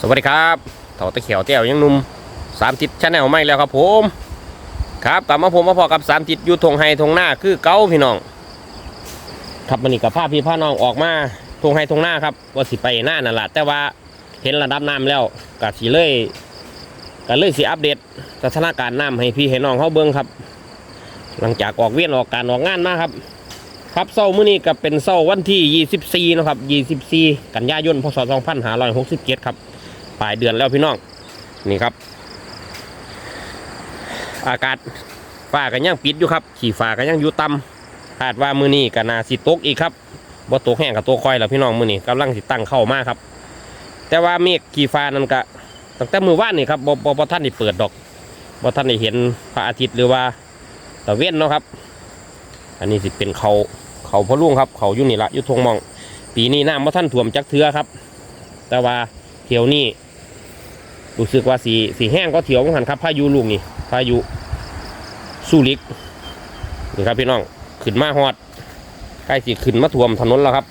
สวัสดีครับเถาตะเขียวเตี้ยวยังนุ่มสามทิศชาแนลไม่แล้วครับผม ครับกลับมาผมมาพอกับสามทิศอยู่ทงไฮทงหน้าคือเก้าพี่น้อง ครับมันนี่กับภาพพี่พาน้องออกมาทงไฮทงหน้าครับว่าสิไปหน้านั่นแหละแต่ว่าเห็นระดับน้ำแล้วกะสีเลยกะเลยสิอัปเดตสถานการณ์น้ำให้พี่ให้น้องเขาเบิ้งครับ หลังจากออกเวียนออกการออกงานมาครับ ครับเศร้ามื้อนี้ก็เป็นเศร้าวันที่ 24นะครับ24 กันยายนพศ2567ครับ ปลายเดือนแล้วพี่น้องนี่ครับ อากาศฟ้ากันยังปิดอยู่ครับ ขี่ฟ้ากันยังอยู่ต่ำคาดว่ามือนี้ก็น่าสิตกอีกครับบ่ตกแห้งกับตัวคอยแล้วพี่น้องมือนี้กำลังสิตั้งเข้ามากครับ แต่ว่าเมฆขี่ฟ้านั่นก็ตั้งแต่มือว่านนี่ครับบ่บ่บ่ท่านได้เปิดดอกบ่ท่านได้เห็นพระอาทิตย์หรือว่าตะเวนเนาะครับ อันนี้สิเป็นเขาเขาพะลุงครับ เขาอยู่นี่ละอยู่ทงมอง ปีนี้น้ำบ่ท่านท่วมจักเทือครับ แต่ว่าเที่ยวนี้ รู้สึกว่าสีสีแห้งก็เที่ยวของหันครับพายุลูกนี่พายุสู้ลิกนี่ครับพี่น้องขึ้นมาฮอดใกล้สิขึ้นมาท่วมถนนแล้วครับ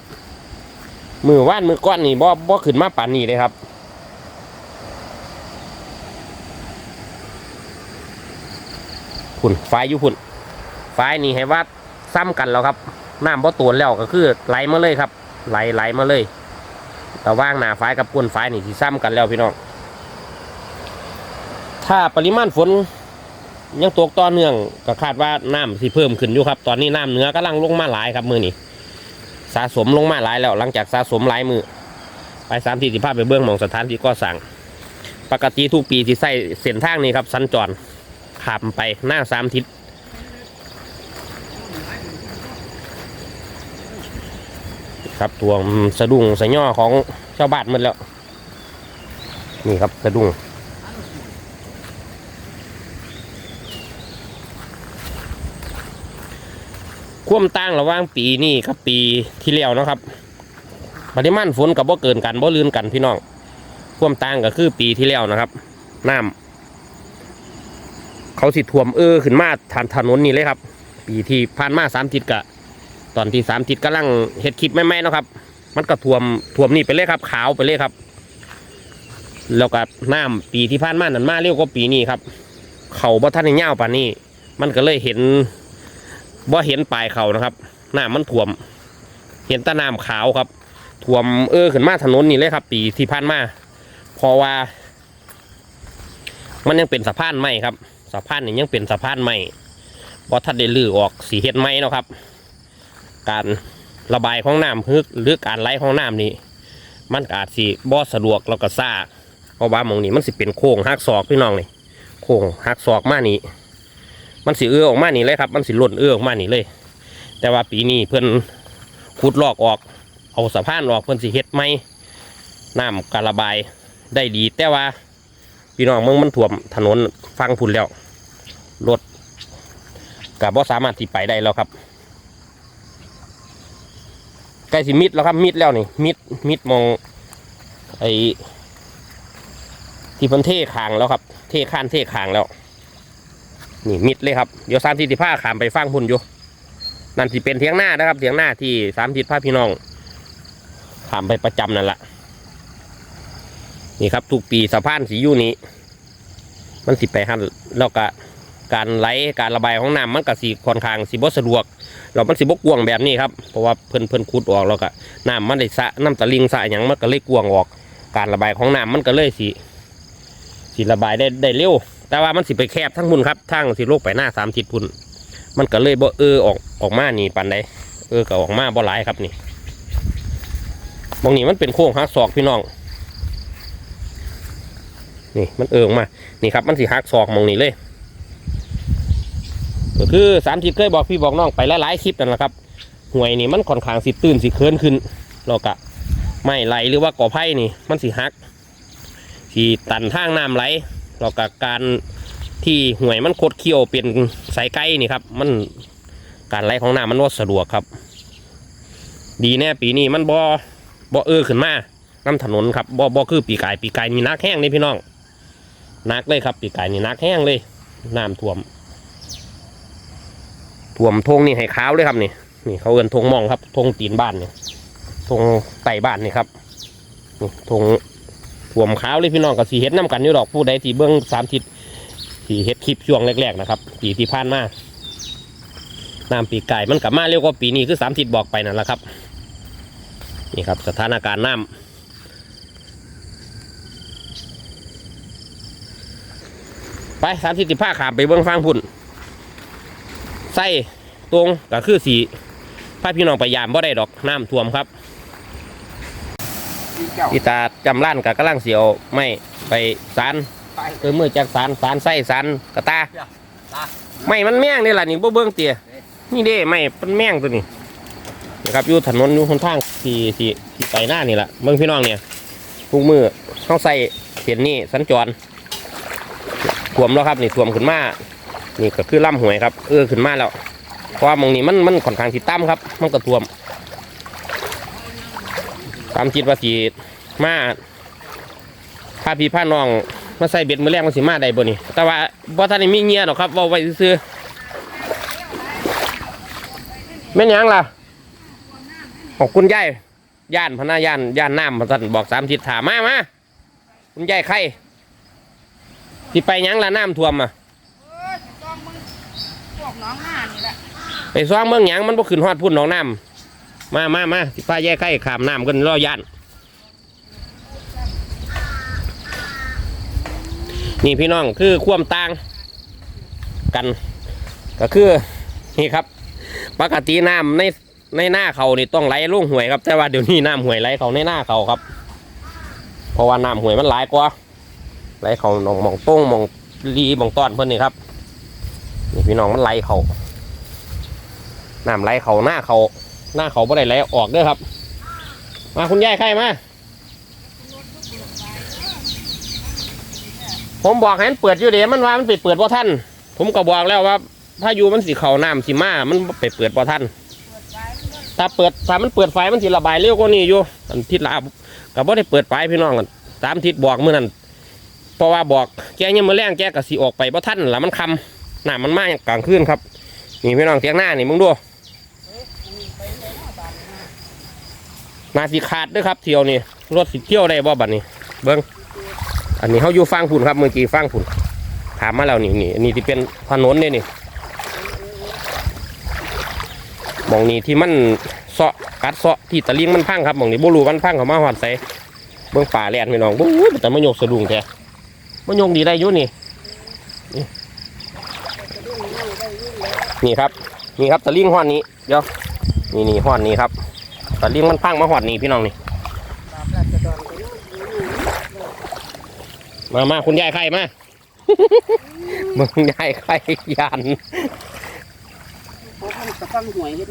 มือว่านมือก้อนนี่บ่บ่ขึ้นมาป่านนี้เลยครับพุ่นไฟอยู่พุ่นไฟนี่ให้ว่าซ้ำกันแล้วครับน้ำบ่ตวนแล้วก็คือไหลมาเลยครับ ไหลไหลมาเลยแต่ว่างหนาไฟกับก้นไฟนี่ที่ซ้ำกันแล้วพี่น้อง ถ้าปริมาณฝนยังตกต่อเนื่องก็คาดว่าน้ำสิเพิ่มขึ้นอยู่ครับ ตอนนี้น้ำเหนือกำลังลงมาหลายครับมือนี้สะสมลงมาหลายแล้ว หลังจากสะสมหลายมือไปสามที่สิภาพไปเบื้องมองสถานที่ก็สั่ง ปกติทุกปีที่ใส่เส้นทางนี้ครับสัญจรขับไปหน้าสามทิศครับตัวสะดุ้งสะย่อของชาวบ้านหมันแล้ว นี่ครับสะดุ้ง ความต่างระหว่างปีนี้กับปีที่แล้วนะครับปริมาณฝนกับบ่เกินกันบ่ลืนกันพี่น้องความต่างก็คือปีที่แล้วนะครับน้ำเขาสิท่วมเออขึ้นมาทานถนนนี่เลยครับ ปีที่ผ่านมาสามทิศกะ ตอนที่สามทิศกำลังเฮ็ดคลิปไม่ๆนะครับ มันก็ท่วมท่วมนี่ไปเลยครับ ขาวไปเลยครับ แล้วก็น้ำปีที่ผ่านมานั่นมาเร็วกว่าปีนี้ครับ เขาบ่ทันได้ยาป่านนี้ มันก็เลยเห็น บ่เห็นปลายเขานะครับน้ำมันท่วม เห็นตะน้ำขาวครับท่วมเออขึ้นมาถนนนี่เลยครับ ปีที่ผ่านมาเพราะว่า มันยังเป็นสะพานใหม่ครับสะพานนี่ยังเป็นสะพานใหม่บ่ทันได้ลื้อออกสีเฮ็ดใหมเนาะครับ การระบายของน้ำหรือหรือการไหลของน้ำนี่มันก็อาจสิบ่สะดวกแล้วก็ซ่าเพราะว่ามองนี้มันสิเป็นโค้งหักศอกพี่น้องนี่โค้งหักศอกมานี่ มันสิเอื้อออกมานี่เลยครับ มันสิหล่นเอื้อออกมานี่เลย แต่ว่าปีนี้เพิ่นขุดลอกออก เอาสะพานออกเพิ่นสิเฮ็ดไหมน้ำการะบายได้ดี แต่ว่าพี่น้องเมืองมันท่วมถนนฟังพุ่นแล้วรถกับบ่สามารถที่ไปได้แล้วครับใกล้สิมิดแล้วครับมิดแล้วนี่มิดมิดมองไอ้ที่เพันเทคางแล้วครับ เทข้านเทคางแล้ว นี่มิดเลยครับเดี๋ยวสามทิศผ้าขามไปฟังพุ่นอยู่นั่นที่เป็นเทียงหน้านะครับเทียงหน้าที่สามทิศผ้าพี่น้องขามไปประจำนั่นแหละนี่ครับทุกปีสะพานสียู่นี้ มันสิไปหันแล้วก็การไหลการระบายของน้ำมันก็สีค่อนข้างสีบสะดวกเรามันสิบกกวางแบบนี้ครับเพราะว่าเพิ่นเพิ่นขุดออกแล้วก็น้ำมันได้สะน้ำตะลิงสะอย่างมันก็เลยกวางออก การระบายของน้ำมันก็เลยสิสิระบายได้ได้เร็ว แต่ว่ามันสิไปแคบทั้งพุ่นครับทั้งสิโลกไปหน้าสามทิศพุ่นมันก็เลยบ่เออออกออกมานี่ปันใดเออก็ออกมาบ่หลายครับนี่มองนี่มันเป็นโค้งหักศอกพี่น้อง นี่มันเออออกมา นี่ครับมันสิหักศอกมองนี่เลย ก็คือสามทิศเคยบอกพี่บอกน้องไปหลายๆคลิปนั่นแหละครับห่วยนี่มันค่อนข้างสิตื่นสิเคินขึ้นแล้วก็ไม่ไหลหรือว่าก่อไผ่นี่ มันสิหักสิตันทางน้ำไหล แล้วก็การที่ห่วยมันคดเคี้ยวเป็นสายไก่นี่ครับ มันการไหลของน้ำมันว่าสะดวกครับ ดีแน่ปีนี้มันบ่บ่เออขึ้นมาน้ำถนนครับบ่บ่คือปีกายปีกายมีนักแห้งนี่พี่น้องนักเลยครับ ปีกายนี่นักแห้งเลยน้ำท่วมท่วมทงนี่ให้ขาวเลยครับนี่นี่เขาเอินทงมองครับทงตีนบ้านนี่ทงไต่บ้านนี่ครับนี่ทง ท่วมขาวเลยพี่น้องกับสีเฮ็ดน้ำกันอยู่ดอกผู้ใดที่เบื้องสามทิศที่เฮ็ดคลิปช่วงแรกๆนะครับปีที่ผ่านมาน้ำปีไก่มันกลับมาเร็วกว่าปีนี้คือสามทิศบอกไปนั่นแหละครับ นี่ครับสถานการณ์น้ำไปสามทิศที่ผ้าขามไปเบื้องฟังพุ่นไส้ตรงก็คือสีพาพี่น้องไปยามบ่ได้ดอกน้ำท่วมครับ ที่เจ้าอีตาจำล้านกับกำลังเสียวไม่ไปสารไปคือมือจากสารสารไส้สารกระตาตาไม่มันแม่งนี่แหละนี่บ่เบิ้งเตี๋ยนี่เด้ไม่มันแม่งตัวนี้นะครับอยู่ถนนอยู่คนทางที่ที่ที่ไปหน้านี่แหละเบิ้งพี่น้องเนี่ยทุกมือเข้าใส่เขียนนี่สัญจรท่วมแล้วครับนี่ท่วมขึ้นมา นี่ก็คือล่ำหวยครับ เออขึ้นมาแล้วเพราะว่ามองนี้มันมันค่อนข้างที่ต่ำครับ มันก็ท่วม ตามจิตว่าสีมาพาพี่พาน้องมาใส่เบ็ดมือแรกมันสิมาได้บ่นี่แต่ว่าบ่ทันได้มีเงียหรอกครับเว่าไว้ซื่อๆแม่นหยังล่ะของคุณยายย่านพนาย่านย่านน้ำมาสั่นบอกสามทิศถามมามาคุณยายใครที่ไปหยังล่ะน้ำท่วมอะเออสิต้องมึงพวกน้องหน้านี่แหละไปซ้อมเมืองหยังมันบ่ขึ้นฮอดพุ่นหนองน้ำ มามามาสิพายายใครขามน้ำกันรอย่าน นี่พี่น้องคือควมต่างกัน ก็คือนี่ครับ ปกติน้ำในในหน้าเขานี่ต้องไหลลงห่วยครับ แต่ว่าเดี๋ยวนี้น้ำห่วยไหลเขาในหน้าเขาครับ เพราะว่าน้ำห่วยมันหลายกว่าไหลเขาหนองหมองต้งหมองรีหมองต้อนเพื่อนนี่ครับนี่พี่น้องมันไหลเขาน้ำไหลเขาหน้าเขา หน้าเขาบ่ได้ไหลออกเด้อครับ มาคุณยายใครมาผมบอกให้มันเปิดอยู่เดี๋ยวมันว่ามันไปเปิดบ่ท่านผมก็บอกแล้วว่าพายุมันสิเขาน้ำสิมามันไปเปิดบ่ท่านถ้าเปิดถ้ามันเปิดไฟมันสิระบายเร็วกว่านี้อยู่อันทิศละกับว่าได้เปิดไฟพี่น้องกันสามทิศบอกเมื่อนั้นเพราะว่าบอกแกยังมือแรงแกก็สิออกไปเพราะท่านละมันคำหน้ามันมากกลางคืนครับนี่พี่น้องเทียงหน้านี่มึงดู นาสิขาดด้วยครับเที่ยวนี่รถสิเที่ยวได้บ่บัดนี้ เบิ้งอันนี้เขาอยู่ฟังผุนครับเมื่อกี้ฟังผุนถามมาแล้วนี่นี่อันนี้ที่เป็นถนนเนี่ยนี่มองนี้ที่มันเสาะกัดเสาะที่ตะลิงมันพังครับมองนี้บ่รู้มันพังเขามาหอดใส่เบิ่งป่าแลนพี่น้องบู๊แต่มันโยกสะดุ้งแท้มันโยกดีได้ยุ่นี่นี่นี่ครับนี่ครับตะลิงหอดนี้เดี๋ยวนี่นี่หอดนี้ครับ ตะลิงมันพังมาหอดนี้พี่น้องนี่มามาคุณยายไข่มามึงยายไข่ยันพวกมันกรยัน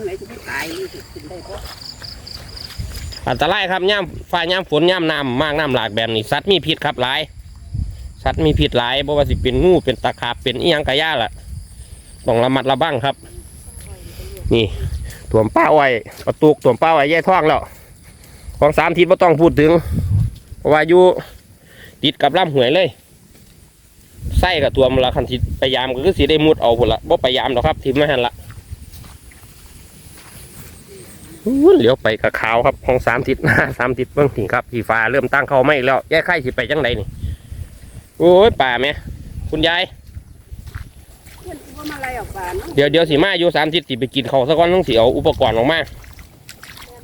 อันตรายครับย่ามฟ้าย่ามฝนย่ามน้ำมากน้ำหลากแบบนี้สัตว์มีพิษครับหลายสัตว์มีพิษหลายบ่ว่าสิเป็นงูเป็นตะขาบเป็นอีหยังกะย่าล่ะต้องระมัดระวังครับ นี่ ถ่วมป้าไว้ประตูถ่วมป้าไว้แย่ท้องแล้ว ของสามทิศไม่ต้องพูดถึงเพราะว่าอยู่ติดกับลำหวยเลยไส้กับตัวมันละคันที่พยายามก็คือสีได้มุดเอาพุ่นละบ่พยายามหรอกครับทีมไม่หันละเหลียวไปกับขาวครับของสามทิศสามทิศเบื้องถิ่ครับสีฟ้าเริ่มตั้งเขาไม่แล้วแย่ไข่สิไปจังไดนี่โอ้ยป่าแม่คุณยาย มาไล่ออกบานเนาะเดี๋ยวเดี๋ยวสีมาอยู่สามทิศสิไปกินเขาสักก้อนต้องเสีเอาอุปกรณ์ออกมา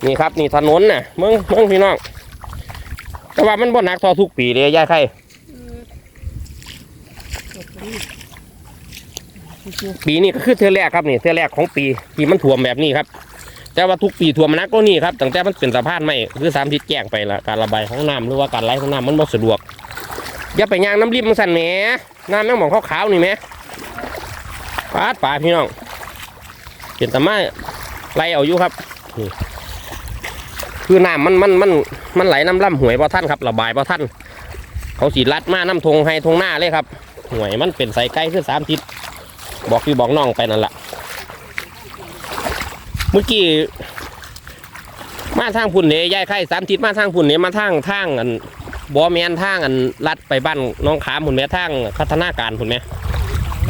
นี่ครับนี่ถนนน่ะเมืองเมืองพี่น้องแต่ว่ามันบ่หนักท่าทุกปีเลยย่าไข่ปีนี้ก็คือเทือแรกครับนี่เทือแรกของปีที่มันท่วมแบบนี้ครับ แต่ว่าทุกปีท่วมมันหนักก็นี่ครับตั้งแต่มันเป็นสะพานไม่คือสามทิศแจ้งไปละการระบายของน้ำหรือว่าการไหลของน้ำมันบ่สะดวกอย่าไปย่างน้ำริมมันสั่นแหมน้ำแม่งหมองขาวๆนี่แหม ปาดป่าพี่น้องเป็นตะไม้ไหลเอาอยู่ครับคือน้ำมันมันมันมันไหลน้ำล่ำหวยบ่ท่านครับระบายบ่ท่านเขาสีลัดมาน้ำทงให้ทงหน้าเลยครับหวยมันเป็นใส่ไก่คือสามทิศบอกพี่บอกน้องไปนั่นแหละเมื่อกี้มาทางพุ่นเนี่ยยายไข่สามทิศมาทางพุ่นเนี่ยมาทางทางอันบอแมนทางอันลัดไปบ้านน้องขามพุ่นแม่ทางพัฒนาการพุ่นแม่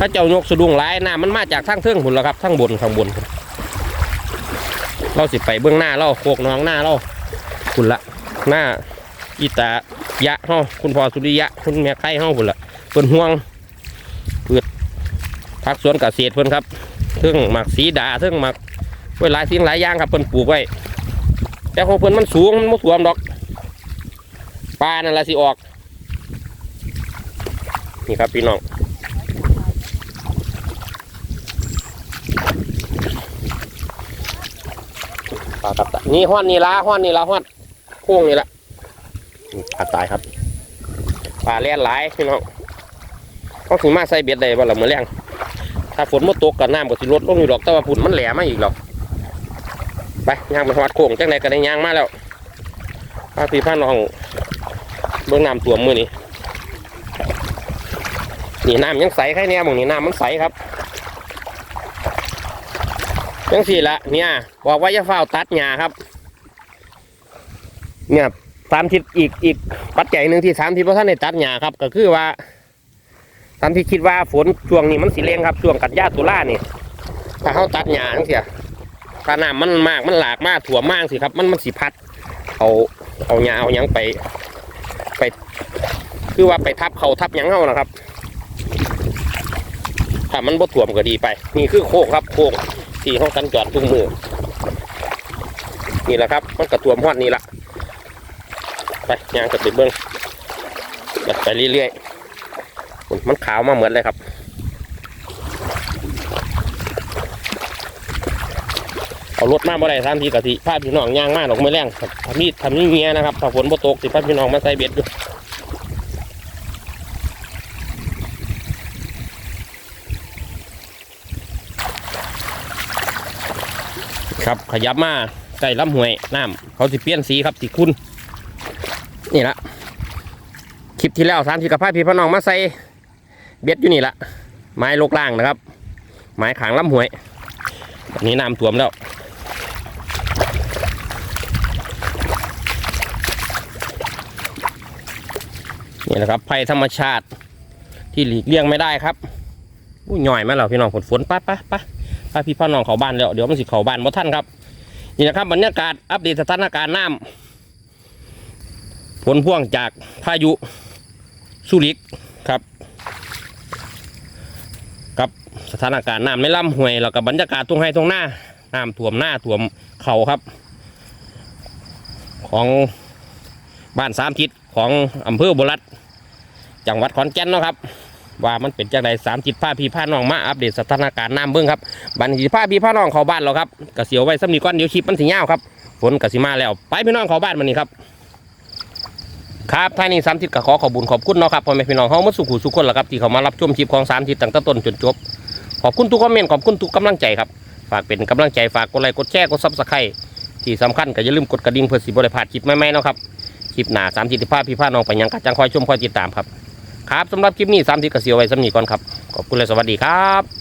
ถ้าเจ้ายกสะดุ้งหลายน้ำมันมาจากทางเทิงพุ่นแล้วครับทางบนทางบน เราสิไปเบื้องหน้าเราโคกน้องหน้าเราพุ่นละหน้าอีตายะเฮาคุณพ่อสุริยะ คุณแม่ไข่เฮาพุ่นละเพิ่นห่วงเพืชผักสวนเกษตรเพิ่นครับเทิงหมักสีดาเทิงหมักไว้หลายสิ่งหลายอย่างครับเพิ่นปลูกไว้แต่ของเพิ่นมันสูงมันบ่ท่วมดอกปลานั่นละสิออก นี่ครับพี่น้อง ปลากระตายนี่ห้อนนี่ละห้อนนี่ละห้อนโค้งนี่ละนี่ปลาตายครับปลาแล่นหลายพี่น้องเขาถึงมาใส่เบ็ดได้บ่ละเมื่อแรงถ้าฝนมาตกกับน้ำก็สิลดลงอยู่ดอกแต่ว่าฝุ่นมันแหลมมาอีกแล้วไปย่างมาหอดโค้งจังไหนก็ได้ย่างมาแล้วพาพี่พาน้องเบื้องน้ำตัวมมือนี่นี่น้ำยังใสแค่เนี้ยหมองนี่น้ำมันใสครับ ยังสี่ละเนี่ยบอกว่าจะเฝ้าตัดหญ้าครับ เนี่ยสามทิศอีกอีกปัจจัยหนึ่งที่สามทิศเพราะท่านในตัดหญ้าครับ ก็คือว่าตามที่คิดว่าฝนช่วงนี้มันสีเลงครับช่วงกันยาตุลานี่ถ้าเขาตัดหญ้าจังเสียถ้าน้ำมันมากมันหลากมากถั่วมากสิครับ มันมันสีพัด เอาเอาหญ้าเอาหยังไป ไป คือว่าไปทับเขาทับหยังเขานะครับถ้ามันบ่ถ่วมก็ดีไป นี่คือโค้งครับโค้ง ที่ห้องกันจอดทุกมือนี่แหละครับมันกระถ่วมหอดนี่ละไปยางกับไปเบิ้งจัดไปเรื่อยๆมันขาวมาเหมือนเลยครับเอารถมาบ่ได้ทันทีกะทิพาพพี่น้องย่างมาดอกไม้แรงครับทำนี่ทำนี่เงี้ยนะครับถ้าฝนบ่ตกสิพาพี่น้องมาใส่เบ็ดอยู่ ครับ ขยับมาใกล้ลำห้วยน้ำเขาสิเปลี่ยนสีครับสีคุณนี่ละคลิปที่แล้วสามสิกับพายพี่พ่อน้องมาใส่เบ็ดอยู่นี่ละไม้โลกล่างนะครับ ไม้ขางลำห้วยแบบนี้น้ำท่วมแล้วนี่แหละครับภัยธรรมชาติที่หลีกเลี่ยงไม่ได้ครับอุ้หน่อยไหมเราพี่น้องฝนฝนปไปไป ถ้าพี่พ่อน้องเขาบ้านแล้วเดี๋ยวมันสิเขาบ้านบ่ท่านครับนี่นะครับบรรยากาศอัปเดตสถานการณ์น้ำผลพ่วงจากพายุสุริกครับกับสถานการณ์น้ำในลำห้วยแล้วก็บบรรยากาศตรงไห้ตรงหน้าน้ำท่วมหน้าท่วมเขาครับ ของบ้านสามทิศของอำเภอบุรัตจังหวัดขอนแก่นนะครับ ว่ามันเป็นจังไดสามจิตผ้าพี่ผ้าน้องมาอัปเดตสถานการณ์น้ำเบิ้องครับบันทีผ้าพี่ผ้าน้องเขาบ้านเราครับกระเสียวไว้สำนีก้อนเดี๋ยวคลิปมันสิยาวครับฝนกระสิมาแล้วไปพี่น้องเขาบ้านมันนี่ครับครับท่านี้สามทิศก็ขอขอบุญขอบคุณเนาะครับพ่อแม่พี่น้องเฮามาสุขุสุขคนละครับที่เขามารับชมคลิปของสามทิศตั้งแต่ต้นจนจบขอบคุณทุกคอมเมนต์ขอบคุณทุกกำลังใจครับฝากเป็นกำลังใจฝากกดไลค์กดแชร์กดซับสไครต์ที่สำคัญก็อย่าลืมกดกระดิ่งเพื่อสิบริพลาดคลิปใหม่ๆเนาะครับคลิปหน้าสามทิศที่ผ้าพี่ผ้าน้องไปยังกัจังคอยชมคอยติดตามครับ ครับสำหรับคลิปนี้สามทิศกระเสียวไว้สำนีก่อนครับ ขอบคุณและสวัสดีครับ